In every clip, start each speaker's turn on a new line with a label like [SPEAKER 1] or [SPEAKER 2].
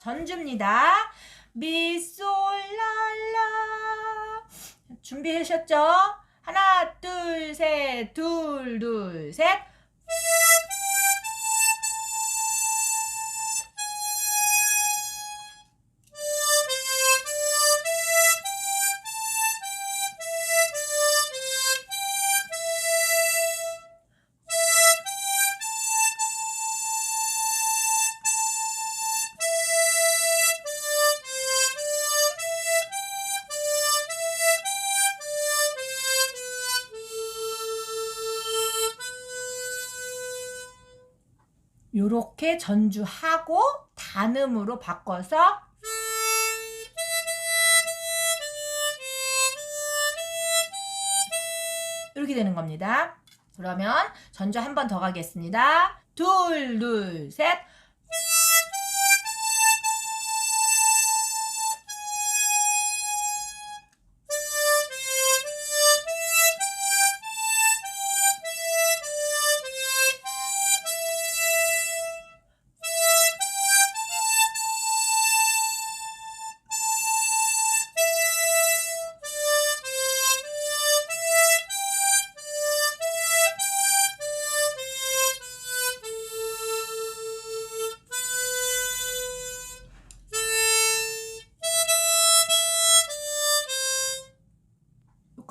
[SPEAKER 1] 전주입니다. 미솔랄라 준비하셨죠? 하나 둘 셋 둘 둘 셋 요렇게 전주하고 단음으로 바꿔서 이렇게 되는 겁니다. 그러면 전주 한 번 더 가겠습니다. 둘, 둘, 셋.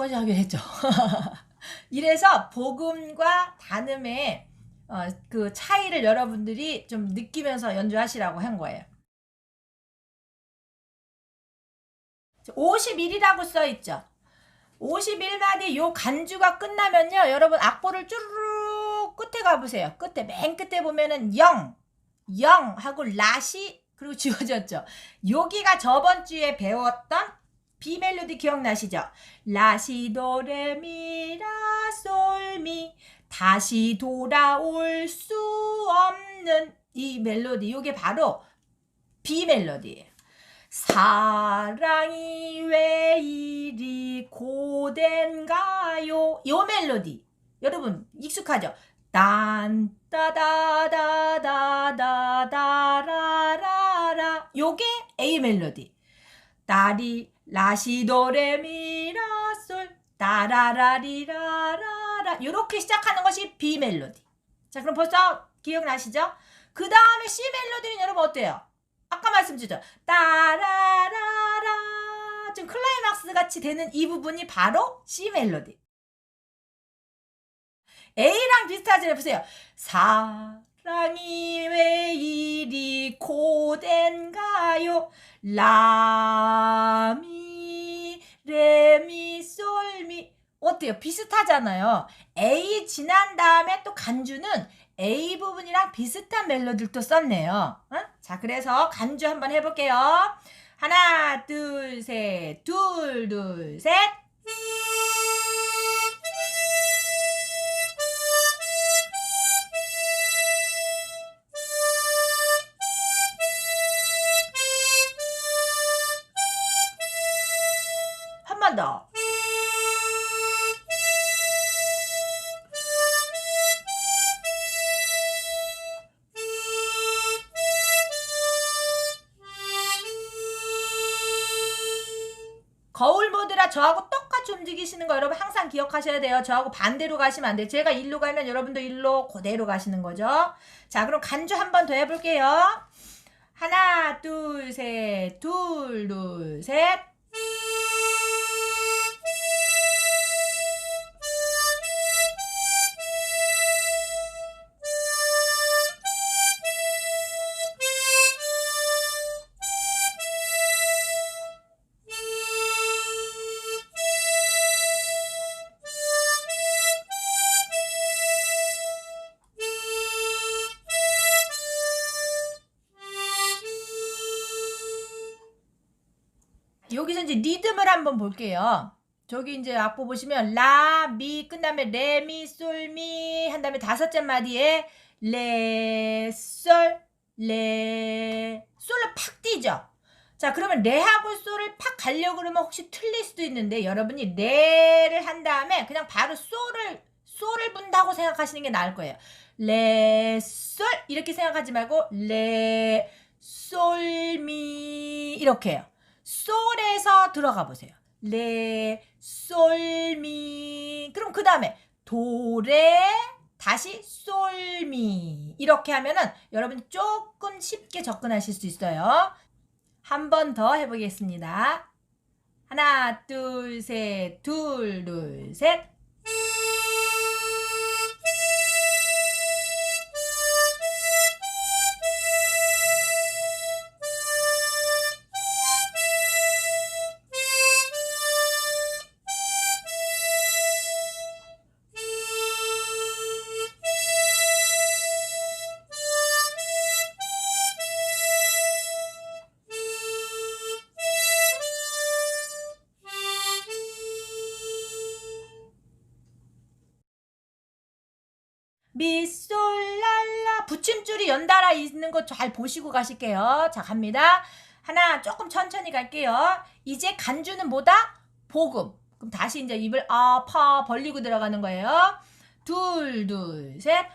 [SPEAKER 1] 여기까지 하긴 했죠. 이래서 복음과 단음의 어, 그 차이를 여러분들이 좀 느끼면서 연주하시라고 한 거예요. 51이라고 써 있죠. 51마디 요 간주가 끝나면요. 여러분 악보를 쭈르륵 끝에 가보세요. 끝에 맨 끝에 보면은 0, 0 하고 라시 그리고 지워졌죠. 여기가 저번 주에 배웠던 비 멜로디 기억나시죠? 라시 도레미 라솔미 다시 돌아올 수 없는 이 멜로디 이게 바로 비 멜로디예요. 사랑이 왜 이리 고된가요? 요 멜로디 여러분 익숙하죠? 딴 따다다다다다라라라 요게 A 멜로디 딸이 라시도레미라솔 따라라리라라라 이렇게 시작하는 것이 B 멜로디. 자 그럼 벌써 기억나시죠? 그 다음에 C 멜로디는 여러분 어때요? 아까 말씀드렸죠. 따라라라 좀 클라이막스 같이 되는 이 부분이 바로 C 멜로디. A랑 비슷하지 보세요. 사 랑이 왜 이리 고된가요? 라미 레미 솔미 어때요? 비슷하잖아요. A 지난 다음에 또 간주는 A 부분이랑 비슷한 멜로디를 썼네요. 어? 자, 그래서 간주 한번 해볼게요. 하나, 둘, 셋, 둘, 둘, 셋. 거울 모드라 저하고 똑같이 움직이시는 거 여러분 항상 기억하셔야 돼요. 저하고 반대로 가시면 안 돼요. 제가 일로 가면 여러분도 일로 그대로 가시는 거죠. 자, 그럼 간주 한 번 더 해볼게요. 하나, 둘, 셋, 둘, 둘, 셋. 이제 리듬을 한번 볼게요. 저기 이제 악보 보시면 라, 미 끝나면 레, 미, 솔, 미 한 다음에 다섯째 마디에 레, 솔, 레, 솔로 팍 뛰죠. 자, 그러면 레하고 솔을 팍 가려고 그러면 혹시 틀릴 수도 있는데 여러분이 레를 한 다음에 그냥 바로 솔을 솔을 분다고 생각하시는 게 나을 거예요. 레, 솔 이렇게 생각하지 말고 레, 솔 미 이렇게 해요. 솔에서 들어가 보세요. 레, 솔, 미. 그럼 그 다음에 도레, 다시 솔, 미. 이렇게 하면은 여러분 조금 쉽게 접근하실 수 있어요. 한 번 더 해보겠습니다. 하나, 둘, 셋, 둘, 둘, 셋. 미솔랄라 붙임줄이 연달아 있는 거 잘 보시고 가실게요. 자 갑니다. 하나 조금 천천히 갈게요. 이제 간주는 뭐다? 복음. 그럼 다시 이제 입을 아파 벌리고 들어가는 거예요. 둘, 둘, 셋.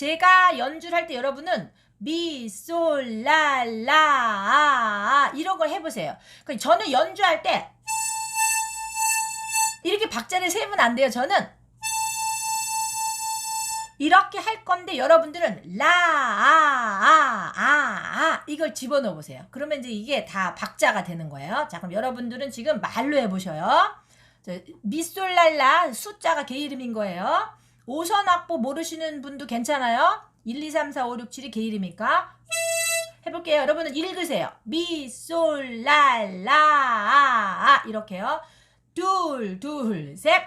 [SPEAKER 1] 제가 연주를 할 때 여러분은 미, 솔, 라, 라, 아, 아, 이런 걸 해보세요. 저는 연주할 때 이렇게 박자를 세면 안 돼요. 저는 이렇게 할 건데 여러분들은 라, 아, 아, 아, 아 이걸 집어넣어 보세요. 그러면 이제 이게 다 박자가 되는 거예요. 자, 그럼 여러분들은 지금 말로 해보셔요. 미솔랄라 숫자가 개 이름인 거예요. 오선 악보 모르시는 분도 괜찮아요? 1, 2, 3, 4, 5, 6, 7이 개 이름일까? 해볼게요. 여러분은 읽으세요. 미, 솔, 라, 라, 아, 아. 이렇게요. 둘, 둘, 셋.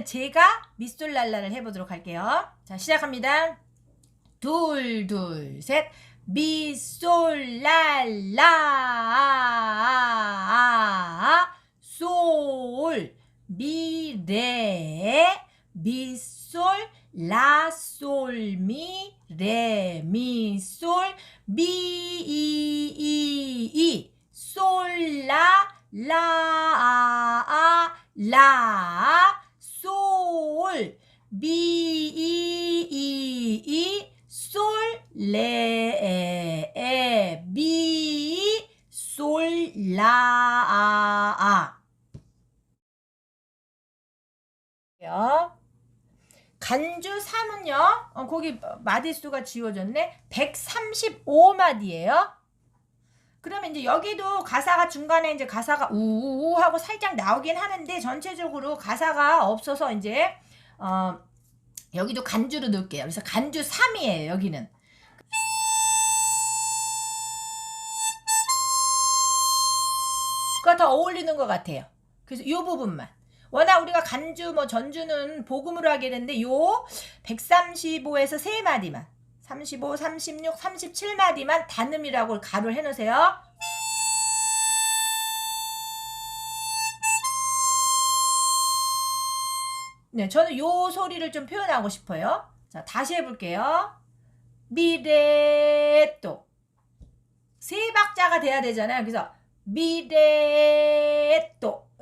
[SPEAKER 1] 이번에는 제가 미솔랄라를 해보도록 할게요. 자, 시작합니다. 둘, 둘, 셋. 미솔랄라, 아, 솔, 미, 레, 미솔, 라, 솔, 미, 레, 미, 솔, 미, 이, 이, 이, 솔, 라, 라, 아, 아, 라, 솔, 미, 이, 이, 이, 솔, 레, 에, 미, 솔, 라, 아. 간주 3은요, 어, 거기 마디수가 지워졌네. 135마디예요. 그러면 이제 여기도 가사가 중간에 이제 가사가 우우 하고 살짝 나오긴 하는데 전체적으로 가사가 없어서 이제 어 여기도 간주로 넣을게요. 그래서 간주 3이에요. 여기는. 그거 더 어울리는 것 같아요. 그래서 이 부분만. 워낙 우리가 간주 뭐 전주는 복음으로 하게 되는데 요 135에서 3마디만 35, 36, 37마디만 단음이라고 가로를 해놓으세요. 네, 저는 요 소리를 좀 표현하고 싶어요. 자, 다시 해볼게요. 미레또. 세 박자가 돼야 되잖아요. 그래서 미레또.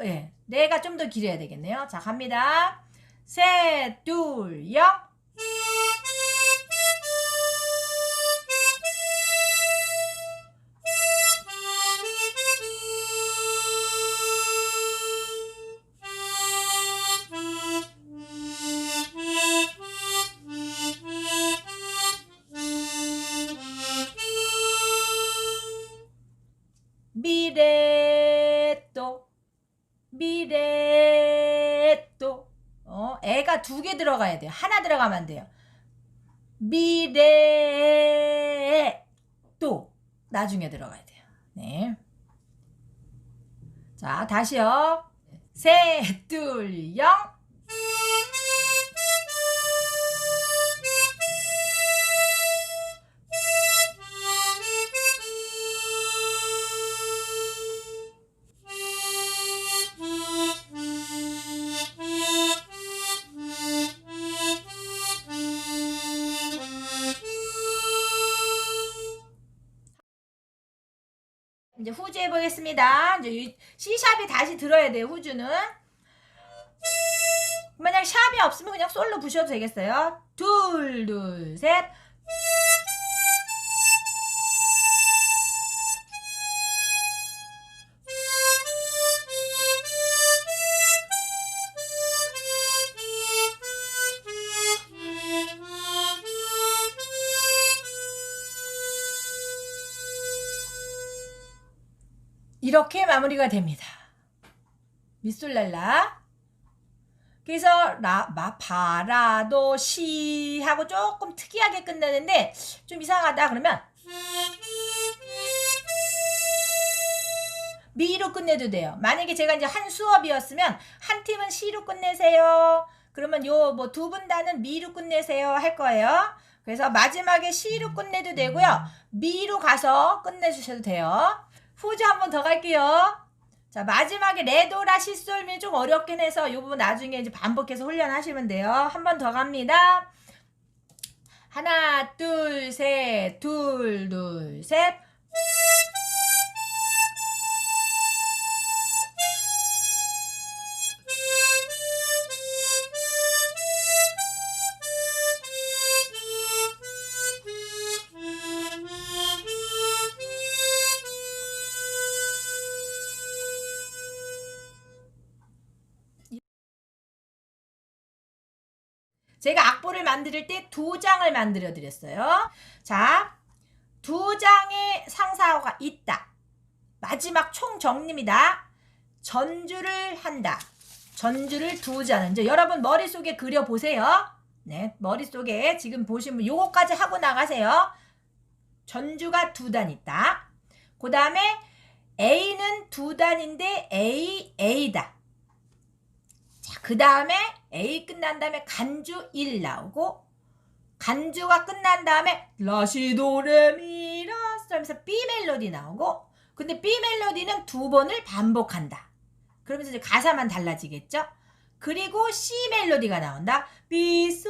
[SPEAKER 1] 예, 내가 좀 더 길어야 되겠네요. 자, 갑니다. 셋, 둘, 영. 또 미레또. 어 애가 두 개 들어가야 돼요. 하나 들어가면 안 돼요. 미레또 나중에 들어가야 돼요. 네. 자 다시요. 셋 둘 영 후주 해보겠습니다. 이제 이 C샵이 다시 들어야 돼요, 후주는. 만약 샵이 없으면 그냥 솔로 부셔도 되겠어요. 둘, 둘, 셋. 이렇게 마무리가 됩니다. 미술랄라. 그래서 라, 마, 바라도 시 하고 조금 특이하게 끝나는데 좀 이상하다 그러면 미로 끝내도 돼요. 만약에 제가 이제 한 수업이었으면 한 팀은 시로 끝내세요. 그러면 요 뭐 두 분 다는 미로 끝내세요 할 거예요. 그래서 마지막에 시로 끝내도 되고요. 미로 가서 끝내주셔도 돼요. 후즈 한 번 더 갈게요. 자, 마지막에 레도라 시솔미 좀 어렵긴 해서 이 부분 나중에 이제 반복해서 훈련하시면 돼요. 한 번 더 갑니다. 하나, 둘, 셋, 둘, 둘, 셋. 악보를 만들 때 두 장을 만들어 드렸어요. 자, 두 장의 상사어가 있다. 마지막 총 정리입니다. 전주를 한다. 전주를 두 잔. 이제 여러분 머릿속에 그려 보세요. 네, 머릿속에 지금 보시면 요거까지 하고 나가세요. 전주가 두 단 있다. 그 다음에 A는 두 단인데 A, A다. 자, 그 다음에 A 끝난 다음에 간주 1 나오고 간주가 끝난 다음에 라시도레미라스 하면서 B 멜로디 나오고 근데 B 멜로디는 두 번을 반복한다. 그러면서 이제 가사만 달라지겠죠? 그리고 C 멜로디가 나온다. 비솔랄라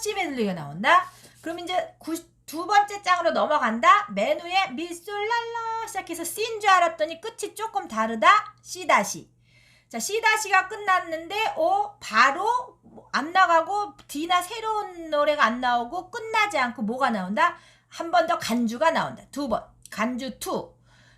[SPEAKER 1] C 멜로디가 나온다. 그럼 이제 구, 두 번째 장으로 넘어간다. 맨 위에 미솔랄라 시작해서 C인 줄 알았더니 끝이 조금 다르다. C 다시. 자, C-가 끝났는데, 오, 바로 안 나가고, D나 새로운 노래가 안 나오고, 끝나지 않고 뭐가 나온다? 한 번 더 간주가 나온다. 두 번. 간주 2.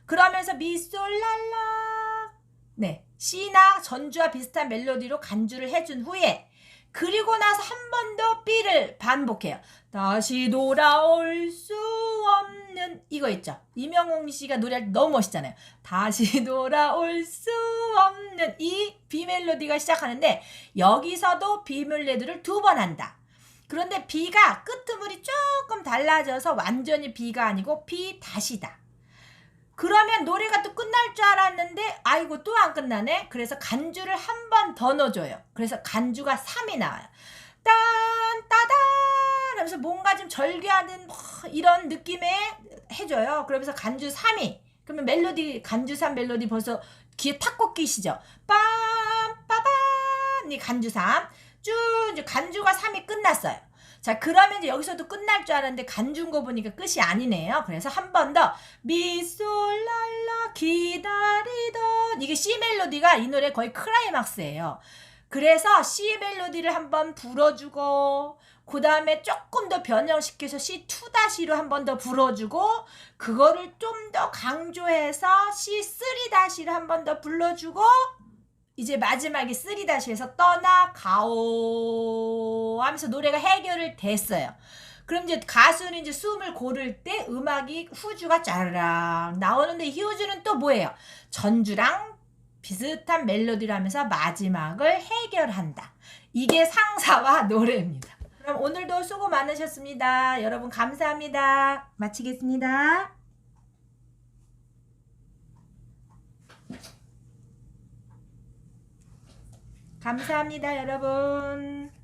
[SPEAKER 1] 그러면서 미솔랄라. 네. C나 전주와 비슷한 멜로디로 간주를 해준 후에, 그리고 나서 한 번 더 B를 반복해요. 다시 돌아올 수 없는 이거 있죠. 이명웅 씨가 노래할 때 너무 멋있잖아요. 다시 돌아올 수 없는 이 B 멜로디가 시작하는데 여기서도 멜로디를 두 번 한다. 그런데 B가 끄트물이 조금 달라져서 완전히 B가 아니고 B 다시다. 그러면 노래가 또 끝날 줄 알았는데 아이고 또 안 끝나네. 그래서 간주를 한 번 더 넣어줘요. 그래서 간주가 3이 나와요. 딴 따단 하면서 뭔가 좀 절규하는 뭐 이런 느낌의 해줘요. 그러면서 간주 3이 그러면 멜로디 간주 3 멜로디 벌써 귀에 탁 꽂히시죠? 빰 빠밤 이 간주 3. 쭉 이제 간주가 3이 끝났어요. 자, 그러면 이제 여기서도 끝날 줄 알았는데 간준 거 보니까 끝이 아니네요. 그래서 한 번 더 미솔랄라 기다리던 이게 C 멜로디가 이 노래 거의 클라이막스예요. 그래서 C 멜로디를 한번 불어주고 그 다음에 조금 더 변형시켜서 C2-로 한 번 더 불어주고 그거를 좀 더 강조해서 C3-를 한 번 더 불러주고 이제 마지막에 3-에서 떠나가오 하면서 노래가 해결을 됐어요. 그럼 이제 가수는 이제 숨을 고를 때 음악이 후주가 짜르락 나오는데 이 후주는 또 뭐예요? 전주랑 비슷한 멜로디를 하면서 마지막을 해결한다. 이게 상사와 노래입니다. 그럼 오늘도 수고 많으셨습니다. 여러분 감사합니다. 마치겠습니다. 감사합니다, 여러분.